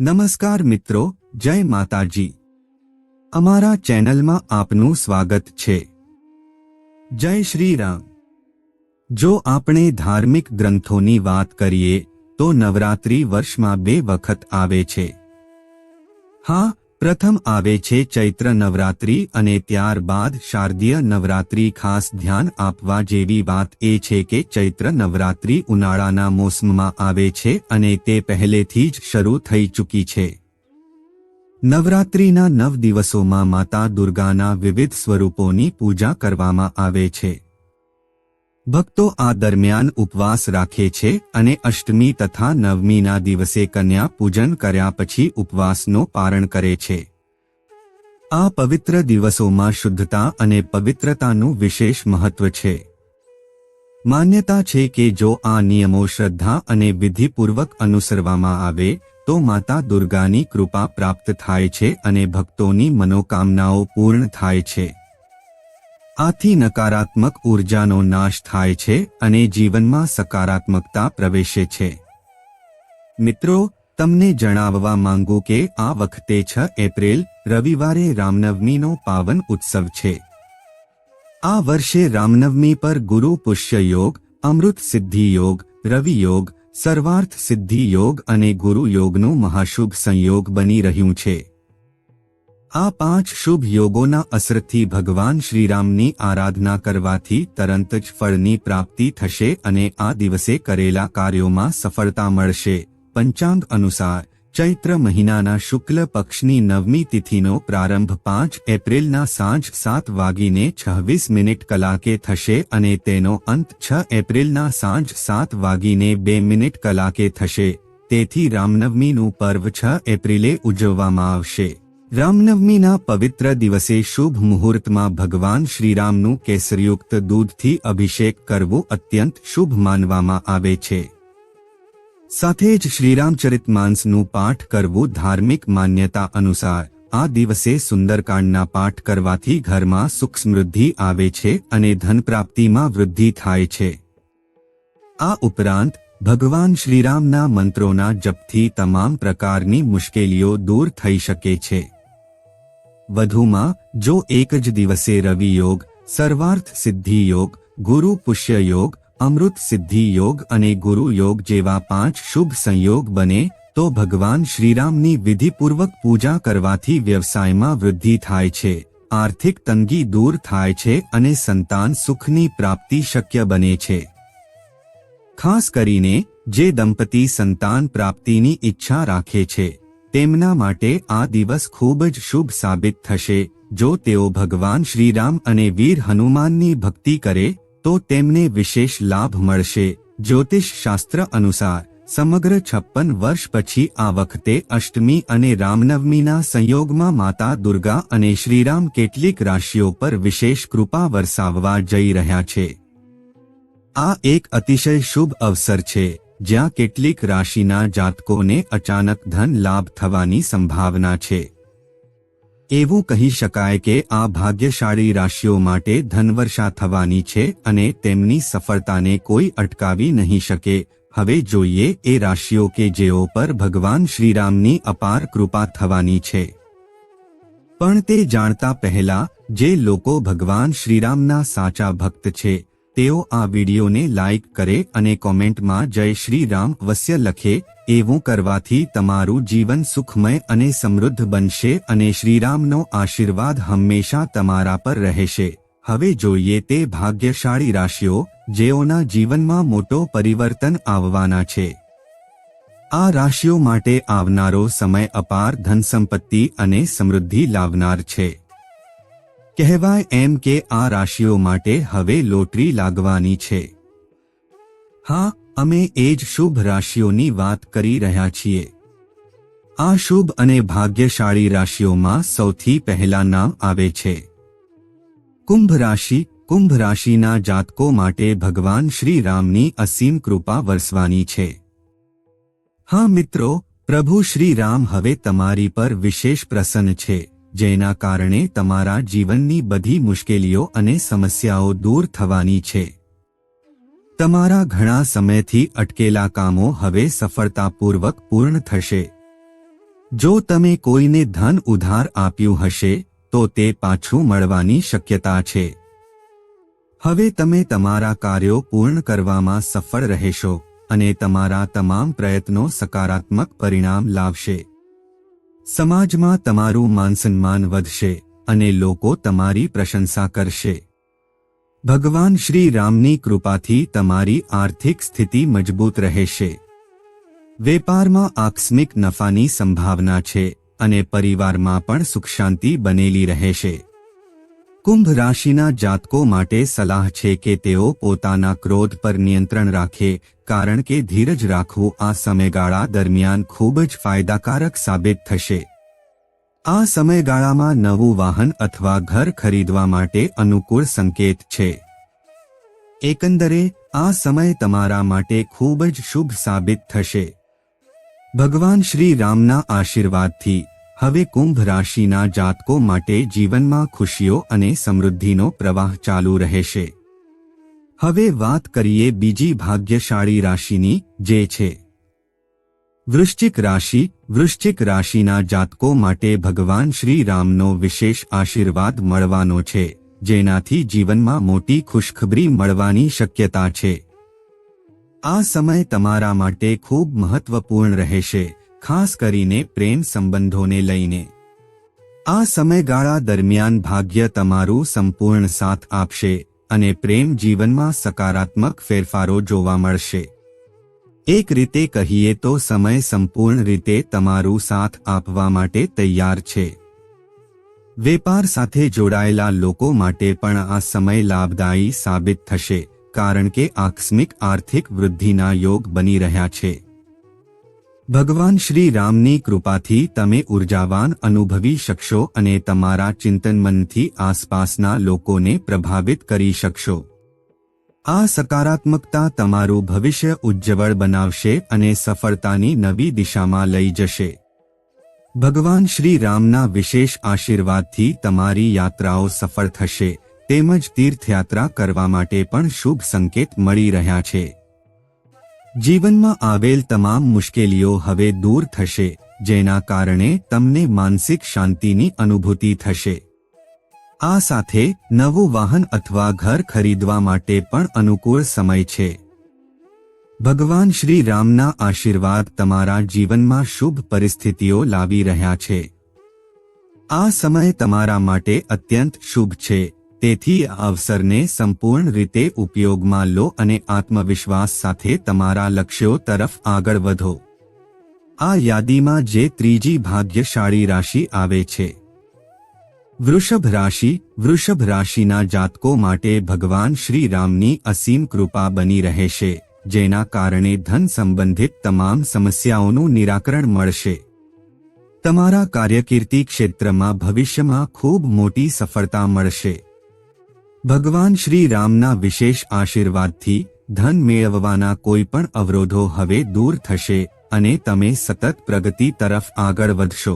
નમસ્કાર મિત્રો, જય માતાજી. અમારા ચેનલમાં આપનું સ્વાગત છે. જય શ્રી રામ. જો આપણે ધાર્મિક ગ્રંથોની વાત કરીએ, તો નવરાત્રિ વર્ષમાં બે વખત આવે છે. હા પ્રથમ આવે છે ચૈત્ર નવરાત્રિ અને ત્યારબાદ શારદીય નવરાત્રિ ખાસ ધ્યાન આપવા જેવી વાત એ છે કે ચૈત્ર નવરાત્રિ ઉનાળાના મોસમમાં આવે છે અને તે પહેલેથી જ શરૂ થઈ ચૂકી છે. નવરાત્રિના નવ દિવસોમાં માતા દુર્ગાના વિવિધ સ્વરૂપોની પૂજા કરવામાં આવે છે. ભક્તો આ દરમિયાન ઉપવાસ રાખે છે અને અષ્ટમી તથા નવમીના દિવસે કન્યા પૂજન કર્યા પછી ઉપવાસનો પારણ કરે છે. આ પવિત્ર દિવસોમાં શુદ્ધતા અને પવિત્રતાનું વિશેષ મહત્વ છે. માન્યતા છે કે જો આ નિયમો શ્રદ્ધા અને વિધિપૂર્વક અનુસરવામાં આવે, તો માતા દુર્ગાની કૃપા પ્રાપ્ત થાય છે અને ભક્તોની મનોકામનાઓ પૂર્ણ થાય છે. આથી નકારાત્મક ઊર્જાનો નાશ થાય છે અને જીવનમાં સકારાત્મકતા પ્રવેશે છે. મિત્રો, તમને જણાવવા માંગુ કે આ વખતે છ એપ્રિલ, રવિવારે રામનવમીનો પાવન ઉત્સવ છે. આ વર્ષે રામનવમી પર ગુરુ પુષ્ય યોગ, અમૃત સિદ્ધિ યોગ, રવિ યોગ, સર્વાર્થ સિદ્ધિ યોગ અને ગુરુ યોગનું મહાશુભ સંયોગ બની રહ્યું છે. આ પાંચ શુભ યોગોના અસરથી ભગવાન શ્રીરામની આરાધના કરવાથી તરત જ ફળની પ્રાપ્તિ થશે અને આ દિવસે કરેલા કાર્યોમાં સફળતા મળશે. પંચાંગ અનુસાર, ચૈત્ર મહિનાના શુક્લ પક્ષની નવમી તિથિનો પ્રારંભ પાંચ એપ્રિલના સાંજ સાત વાગીને છવ્વીસ મિનિટ કલાકે થશે અને તેનો અંત છ એપ્રિલના સાંજ સાત વાગીને બે મિનિટ કલાકે થશે. તેથી રામનવમીનું પર્વ છ એપ્રિલે ઉજવવામાં આવશે. રામનવમીના પવિત્ર દિવસે શુભ મુહૂર્તમાં ભગવાન શ્રીરામનું કેસરયુક્ત દૂધથી અભિષેક કરવો અત્યંત શુભ માનવામાં આવે છે. સાથે જ શ્રીરામચરિતમાંસનું પાઠ કરવું ધાર્મિક માન્યતા અનુસાર, આ દિવસે સુંદરકાંડના પાઠ કરવાથી ઘરમાં સુખ સમૃદ્ધિ આવે છે અને ધનપ્રાપ્તિમાં વૃદ્ધિ થાય છે. આ ઉપરાંત, ભગવાન શ્રીરામના મંત્રોના જપથી તમામ પ્રકારની મુશ્કેલીઓ દૂર થઈ શકે છે. વધુમાં, જો એક જ દિવસે રવિ યોગ, સર્વાર્થ સિદ્ધિ યોગ, ગુરુ પુષ્ય યોગ, અમૃત સિદ્ધિ યોગ અને ગુરુ યોગ જેવા પાંચ શુભ સંયોગ બને, તો ભગવાન શ્રીરામની વિધિપૂર્વક પૂજા કરવાથી વ્યવસાયમાં વૃદ્ધિ થાય છે, આર્થિક તંગી દૂર થાય છે અને સંતાન સુખની પ્રાપ્તિ શક્ય બને છે. ખાસ કરીને, જે દંપતી સંતાન પ્રાપ્તિની ઈચ્છા રાખે છે. તેમના માટે આ દિવસ ખૂબ જ શુભ સાબિત થશે. જો તેઓ ભગવાન શ્રીરામ અને વીર હનુમાનની ભક્તિ કરે, તો તેમને વિશેષ લાભ મળશે. જ્યોતિષ શાસ્ત્ર અનુસાર, સમગ્ર છપ્પન વર્ષ પછી આ વખતે અષ્ટમી અને રામનવમીના સંયોગમાં માતા દુર્ગા અને શ્રીરામ કેટલીક રાશિઓ પર વિશેષ કૃપા વરસાવવા જઈ રહ્યા છે. આ એક અતિશય શુભ અવસર છે. જ્યાં કેટલીક રાશિના જાતકોને અચાનક ધન લાભ થવાની સંભાવના છે. એવું કહી શકાય કે આ ભાગ્યશાળી રાશિઓ માટે ધનવર્ષા થવાની છે અને તેમની સફળતાને કોઈ અટકાવી નહીં શકે. હવે જોઈએ એ રાશિઓ કે જેઓ પર ભગવાન શ્રીરામની અપાર કૃપા થવાની છે. પણ તે જાણતા પહેલા, જે લોકો ભગવાન શ્રીરામના સાચા ભક્ત છે તેઓ આ વિડીયોને લાઇક કરે અને કોમેન્ટમાં જય શ્રી રામ વસ્ય લખે, એવું કરવાથી તમારું જીવન સુખમય અને સમૃદ્ધ બનશે અને શ્રીરામનો આશીર્વાદ હંમેશા તમારા પર રહેશે. હવે જોઈએ તે ભાગ્યશાળી રાશિઓ, જેઓના જીવનમાં મોટો પરિવર્તન આવવાના છે. આ રાશિઓ માટે આવનારો સમય અપાર ધનસંપત્તિ અને સમૃદ્ધિ લાવનાર છે. કહેવાય એમ કે આ રાશિઓ માટે હવે લોટરી લાગવાની છે. હા, અમે એ જ શુભ રાશિઓની વાત કરી રહ્યા છીએ. આ શુભ અને ભાગ્યશાળી રાશિઓમાં સૌથી પહેલા નામ આવે છે. કુંભ રાશિ, કુંભ રાશિના જાતકો માટે ભગવાન શ્રી રામની અસીમ કૃપા વરસવાની છે. હા મિત્રો, પ્રભુ શ્રી રામ હવે તમારી પર વિશેષ પ્રસન્ન છે. જેના કારણે તમારા જીવનની બધી મુશ્કેલીઓ અને સમસ્યાઓ દૂર થવાની છે. તમારા ઘણા સમયથી અટકેલા કામો હવે સફળતાપૂર્વક પૂર્ણ થશે. જો તમે કોઈને ધન ઉધાર આપ્યું હશે, તો તે પાછું મળવાની શક્યતા છે. હવે તમે તમારા કાર્યો પૂર્ણ કરવામાં સફળ રહેશો અને તમારા તમામ પ્રયત્નો સકારાત્મક પરિણામ લાવશે. સમાજમાં તમારું માનસન્માન વધશે અને લોકો તમારી પ્રશંસા કરશે. ભગવાન શ્રી રામની કૃપાથી તમારી આર્થિક સ્થિતિ મજબૂત રહેશે. વેપારમાં આકસ્મિક નફાની સંભાવના છે અને પરિવારમાં પણ સુખ શાંતિ બનેલી રહેશે. કુંભ રાશિના જાતકો માટે સલાહ છે કે તેઓ પોતાના ક્રોધ પર નિયંત્રણ રાખે, કારણ કે ધીરજ રાખવું આ સમયગાળા દરમિયાન ખૂબ જ ફાયદાકારક સાબિત થશે. આ સમયગાળામાં નવું વાહન અથવા ઘર ખરીદવા માટે અનુકૂળ સંકેત છે. એકંદરે, આ સમય તમારા માટે ખૂબ જ શુભ સાબિત થશે. ભગવાન શ્રી રામના આશીર્વાદથી હવે કુંભ રાશિના જાતકો માટે જીવનમાં ખુશીઓ અને સમૃદ્ધિનો પ્રવાહ ચાલુ રહેશે. હવે વાત કરીએ બીજી ભાગ્યશાળી રાશિની, જે છે. વૃશ્ચિક રાશિ, વૃશ્ચિક રાશિના જાતકો માટે ભગવાન શ્રી રામનો વિશેષ આશીર્વાદ મળવાનો છે, જેનાથી જીવનમાં મોટી ખુશખબરી મળવાની શક્યતા છે. આ સમય તમારા માટે ખૂબ મહત્વપૂર્ણ રહેશે. ખાસ કરીને પ્રેમ સંબંધોને લઈને. આ સમયગાળા દરમિયાન ભાગ્ય તમારું સંપૂર્ણ સાથ આપશે અને પ્રેમ જીવનમાં સકારાત્મક ફેરફારો જોવા મળશે. એક રીતે કહીએ તો સમય સંપૂર્ણ રીતે તમારું સાથ આપવા માટે તૈયાર છે. વેપાર સાથે જોડાયેલા લોકો માટે પણ આ સમય લાભદાયી સાબિત થશે, કારણ કે આકસ્મિક આર્થિક વૃદ્ધિના યોગ બની રહ્યા છે. ભગવાન શ્રી રામની કૃપાથી તમે ઉર્જાવાન અનુભવી શકશો અને તમારા ચિંતનમનથી આસપાસના લોકોને પ્રભાવિત કરી શકશો. આ સકારાત્મકતા તમારું ભવિષ્ય ઉજ્જવળ બનાવશે અને સફળતાની નવી દિશામાં લઈ જશે. ભગવાન શ્રી રામના વિશેષ આશીર્વાદથી તમારી યાત્રાઓ સફળ થશે, તેમજ તીર્થયાત્રા કરવા માટે પણ શુભ સંકેત મળી રહ્યા છે. જીવનમાં આવેલ તમામ મુશ્કેલીઓ હવે દૂર થશે, જેના કારણે તમને માનસિક શાંતિની અનુભૂતિ થશે. આ સાથે, નવું વાહન અથવા ઘર ખરીદવા માટે પણ અનુકૂળ સમય છે. ભગવાન શ્રી રામના આશીર્વાદ તમારા જીવનમાં શુભ પરિસ્થિતિઓ લાવી રહ્યા છે. આ સમય તમારા માટે અત્યંત શુભ છે. તેથી આ અવસરને સંપૂર્ણ રીતે ઉપયોગમાં લો અને આત્મવિશ્વાસ સાથે તમારા લક્ષ્યો તરફ આગળ વધો. આ યાદીમાં જે ત્રીજી ભાગ્યશાળી રાશિ આવે છે. વૃષભ રાશિ, વૃષભ રાશિના જાતકો માટે ભગવાન શ્રી રામની અસીમ કૃપા બની રહેશે, જેના કારણે ધન સંબંધિત તમામ સમસ્યાઓનું નિરાકરણ મળશે. તમારા કાર્યકીર્તિ ક્ષેત્રમાં ભવિષ્યમાં ખૂબ મોટી સફળતા મળશે. ભગવાન શ્રી રામના વિશેષ આશીર્વાદથી ધન મેળવવાના કોઈ પણ અવરોધો હવે દૂર થશે અને તમે સતત પ્રગતિ તરફ આગળ વધશો.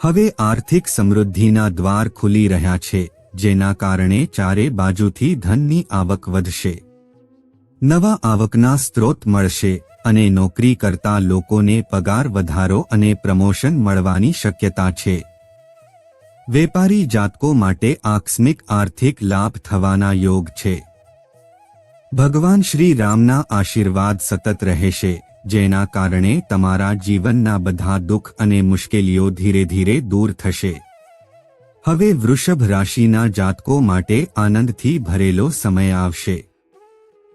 હવે આર્થિક સમૃદ્ધિના દ્વાર ખુલી રહ્યા છે, જેના કારણે ચારે બાજુથી ધનની આવક વધશે. નવા આવકના સ્ત્રોત મળશે અને નોકરી કરતા લોકોને પગાર વધારો અને પ્રમોશન મળવાની શક્યતા છે. વેપારી જાતકો માટે આકસ્મિક આર્થિક લાભ થવાના યોગ છે. ભગવાન શ્રી રામના આશીર્વાદ સતત રહેશે, જેના કારણે તમારા જીવનના બધા દુઃખ અને મુશ્કેલીઓ ધીરે ધીરે દૂર થશે. હવે વૃષભ રાશિના જાતકો માટે આનંદથી ભરેલો સમય આવશે.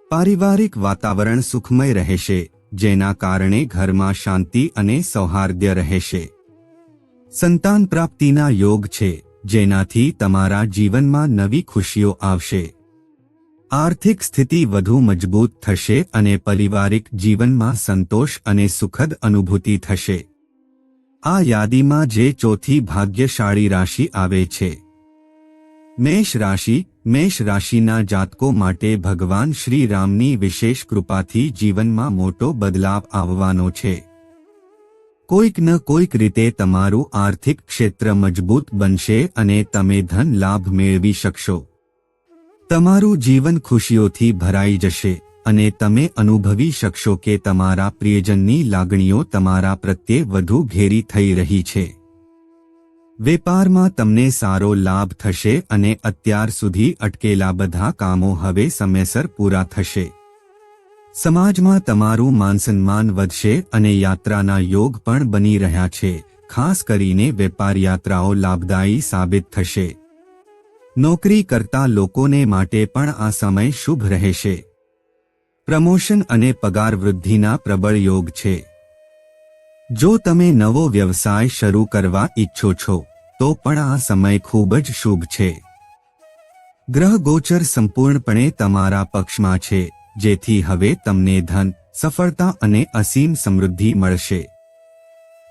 પારિવારિક વાતાવરણ સુખમય રહેશે, જેના કારણે ઘરમાં શાંતિ અને સૌહાર્દ્ય રહેશે. સંતાન પ્રાપ્તિના યોગ છે, જેનાથી તમારા જીવનમાં નવી ખુશીઓ આવશે. આર્થિક સ્થિતિ વધુ મજબૂત થશે અને પારિવારિક જીવનમાં સંતોષ અને સુખદ અનુભૂતિ થશે. આ યાદીમાં જે ચોથી ભાગ્યશાળી રાશિ આવે છે. મેષ રાશિ, મેષ રાશિના જાતકો માટે ભગવાન શ્રીરામની વિશેષ કૃપાથી જીવનમાં મોટો બદલાવ આવવાનો છે. કોઈક ન કોઈક રીતે તમારું આર્થિક ક્ષેત્ર મજબૂત બનશે અને તમે ધન લાભ મેળવી શકશો. તમારું જીવન ખુશીઓથી ભરાઈ જશે અને તમે અનુભવી શકશો કે તમારા પ્રિયજનની લાગણીઓ તમારા પ્રત્યે વધુ ઘેરી થઈ રહી છે. વેપારમાં તમને સારો લાભ થશે અને અત્યાર સુધી અટકેલા બધા કામો હવે સમયસર પૂરા થશે. સમાજમાં તમારું માનસન્માન વધશે અને યાત્રાના યોગ પણ બની રહ્યા છે, ખાસ કરીને વેપાર યાત્રાઓ લાભદાયી સાબિત થશે. નોકરી કરતા લોકોને માટે પણ આ સમય શુભ રહેશે. પ્રમોશન અને પગાર વૃદ્ધિના પ્રબળ યોગ છે. જો તમે નવો વ્યવસાય શરૂ કરવા ઈચ્છો છો, તો પણ આ સમય ખૂબ જ શુભ છે. ગ્રહ ગોચર સંપૂર્ણપણે તમારા પક્ષમાં છે. જેથી હવે તમને ધન, સફળતા અને અસીમ સમૃદ્ધિ મળશે.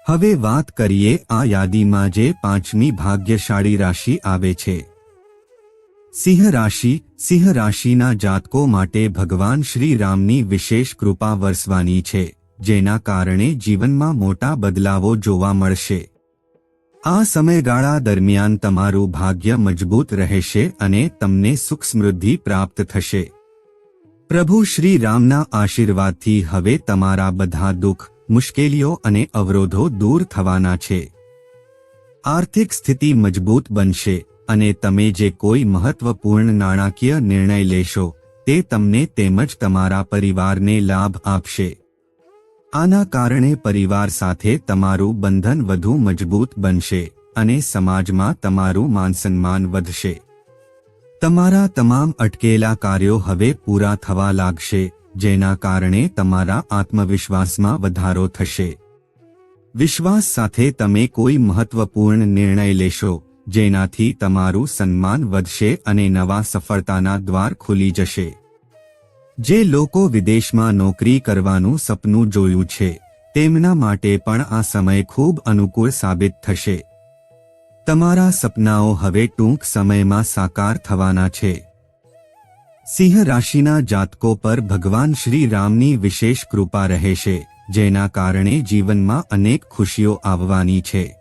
હવે વાત કરીએ આ યાદીમાં જે પાંચમી ભાગ્યશાળી રાશિ આવે છે. સિંહ રાશિ, સિંહ રાશિના જાતકો માટે ભગવાન શ્રી રામની વિશેષ કૃપા વરસવાની છે, જેના કારણે જીવનમાં મોટા બદલાવો જોવા મળશે. આ સમયગાળા દરમિયાન તમારું ભાગ્ય મજબૂત રહેશે અને તમને સુખ સમૃદ્ધિ પ્રાપ્ત થશે. પ્રભુ શ્રી રામના આશીર્વાદથી હવે તમારા બધા દુઃખ, મુશ્કેલીઓ અને અવરોધો દૂર થવાના છે. આર્થિક સ્થિતિ મજબૂત બનશે અને તમે જે કોઈ મહત્વપૂર્ણ નાણાકીય નિર્ણય લેશો, તે તમને તેમજ તમારા પરિવારને લાભ આપશે. આના કારણે પરિવાર સાથે તમારું બંધન વધુ મજબૂત બનશે અને સમાજમાં તમારું માનસન્માન વધશે. તમારા તમામ અટકેલા કાર્યો હવે પૂરા થવા લાગશે, જેના કારણે તમારા આત્મવિશ્વાસમાં વધારો થશે. વિશ્વાસ સાથે તમે કોઈ મહત્વપૂર્ણ નિર્ણય લેશો, જેનાથી તમારું સન્માન વધશે અને નવા સફળતાના દ્વાર ખુલી જશે. જે લોકો વિદેશમાં નોકરી કરવાનું સપનું જોયું છે, તેમના માટે પણ આ સમય ખૂબ અનુકૂળ સાબિત થશે. તમારા સપનાઓ હવે ટૂંક સમયમાં સાકાર થવાના છે. સિંહ રાશિના જાતકો પર ભગવાન શ્રી રામની વિશેષ કૃપા રહેશે, જેના કારણે જીવનમાં અનેક ખુશીઓ આવવાની છે.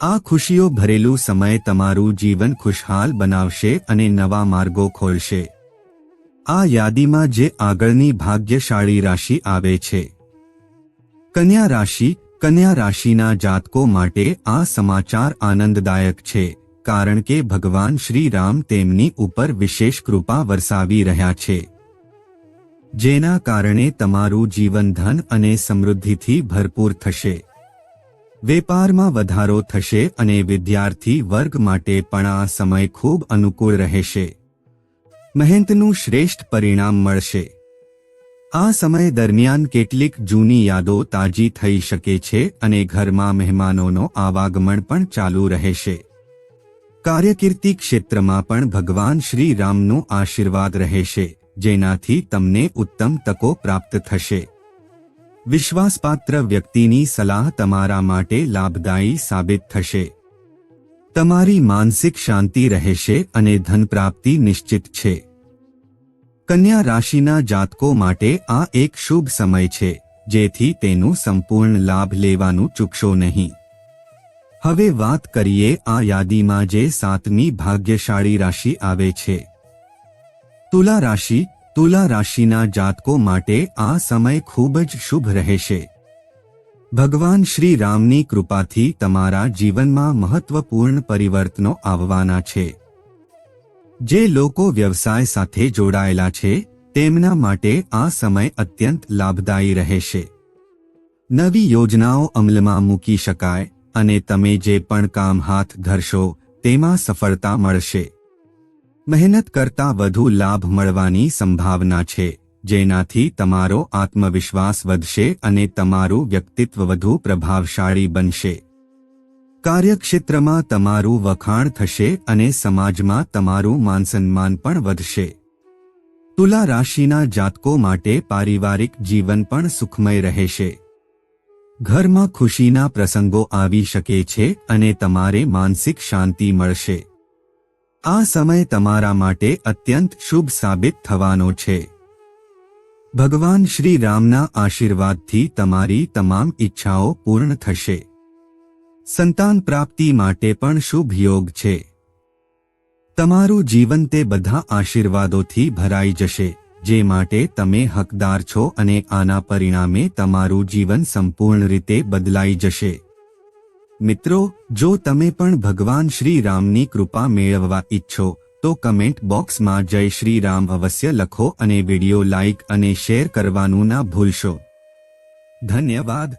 આ ખુશીઓ ભરેલું સમય તમારું જીવન ખુશહાલ બનાવશે અને નવા માર્ગો ખોલશે. આ યાદીમાં જે આગળની ભાગ્યશાળી રાશિ આવે છે. કન્યા રાશિ કન્યા રાશિના જાતકો માટે આ સમાચાર આનંદદાયક છે, કારણ કે ભગવાન શ્રી રામ તેમની ઉપર વિશેષ કૃપા વરસાવી રહ્યા છે. જેના કારણે તમારું જીવન ધન અને સમૃદ્ધિથી ભરપૂર થશે. વેપારમાં વધારો થશે અને વિદ્યાર્થી વર્ગ માટે પણ આ સમય ખૂબ અનુકૂળ રહેશે. મહેનતનું શ્રેષ્ઠ પરિણામ મળશે. આ સમય દરમિયાન કેટલીક જૂની યાદો તાજી થઈ શકે છે અને ઘરમાં મહેમાનોનો આવાગમન પણ ચાલુ રહેશે. કાર્યકીર્તિ ક્ષેત્રમાં પણ ભગવાન શ્રી રામનો આશીર્વાદ રહેશે, જેનાથી તમને ઉત્તમ તકો પ્રાપ્ત થશે. વિશ્વાસપાત્ર વ્યક્તિની સલાહ તમારા માટે લાભદાયી સાબિત થશે. તમારી માનસિક શાંતિ રહેશે અને ધન પ્રાપ્તિ નિશ્ચિત છે. કન્યા રાશિના જાતકો માટે આ એક શુભ સમય છે, જેથી તેનું સંપૂર્ણ લાભ લેવાનું ચૂકશો નહીં. હવે વાત કરીએ આ યાદીમાં જે સાતમી ભાગ્યશાળી રાશિ આવે છે. તુલા રાશિ, તુલા રાશિના જાતકો માટે આ સમય ખૂબ જ શુભ રહેશે. ભગવાન શ્રી રામની કૃપાથી તમારા જીવનમાં મહત્વપૂર્ણ પરિવર્તનો આવવાના છે. જે લોકો વ્યવસાય સાથે જોડાયેલા છે, તેમના માટે આ સમય અત્યંત લાભદાયી રહેશે. નવી યોજનાઓ અમલમાં મૂકી શકાય અને તમે જે પણ કામ હાથ ધરશો, તેમાં સફળતા મળશે. મહેનત કરતા વધુ લાભ મળવાની સંભાવના છે, જેનાથી તમારો આત્મવિશ્વાસ વધશે અને તમારું વ્યક્તિત્વ વધુ પ્રભાવશાળી બનશે. કાર્યક્ષેત્રમાં તમારું વખાણ થશે અને સમાજમાં તમારું માનસન્માન પણ વધશે. તુલા રાશિના જાતકો માટે પારિવારિક જીવન પણ સુખમય રહેશે. ઘરમાં ખુશીના પ્રસંગો આવી શકે છે અને તમારે માનસિક શાંતિ મળશે. આ સમય તમારા માટે અત્યંત શુભ સાબિત થવાનો છે. ભગવાન શ્રી રામના આશીર્વાદથી તમારી તમામ ઈચ્છાઓ પૂર્ણ થશે. સંતાન પ્રાપ્તિ માટે પણ શુભ યોગ છે. તમારું જીવન તે બધા આશીર્વાદોથી ભરાઈ જશે, જે માટે તમે હકદાર છો અને આના પરિણામે તમારું જીવન સંપૂર્ણ રીતે બદલાઈ જશે. મિત્રો, જો તમે પણ ભગવાન શ્રી રામની કૃપા મેળવવા ઈચ્છો, તો કમેન્ટ બોક્સમાં જય શ્રી રામ અવશ્ય લખો અને વીડિયો લાઇક અને શેર કરવાનું ના ભૂલશો. ધન્યવાદ.